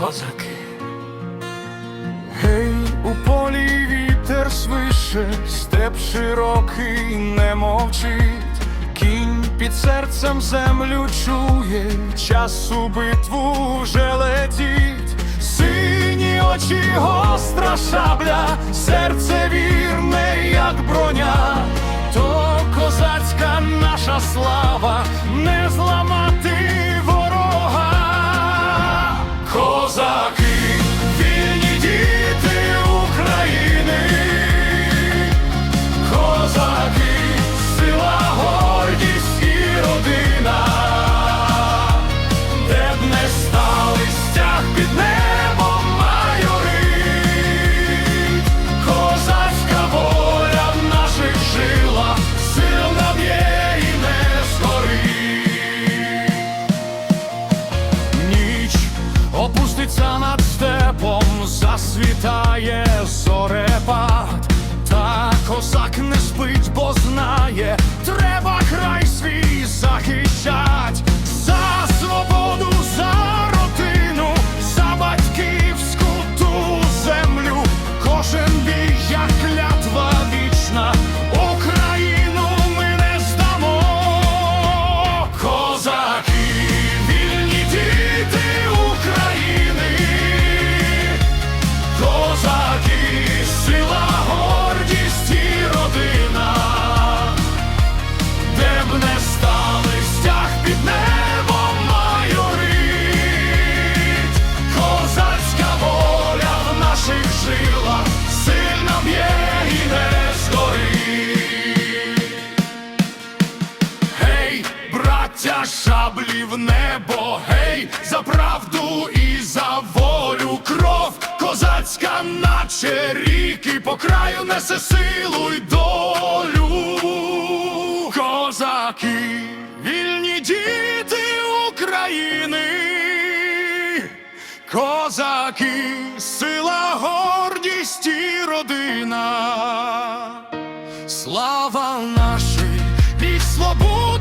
козаки. Гей, у полі вітер свише, степ широкий не мовчить, кінь під серцем землю чує, час у битву вже летіть, сині очі гостра шабля, серце вірне, як броня, то козацька наша слава, не зламати засвітає зорепад, та козак не спить, бо небо, гей, за правду і за волю кров козацька, наче ріки по краю несе силу й долю. Козаки, вільні діти України, козаки, сила, гордість і родина. Слава нашій вісло буде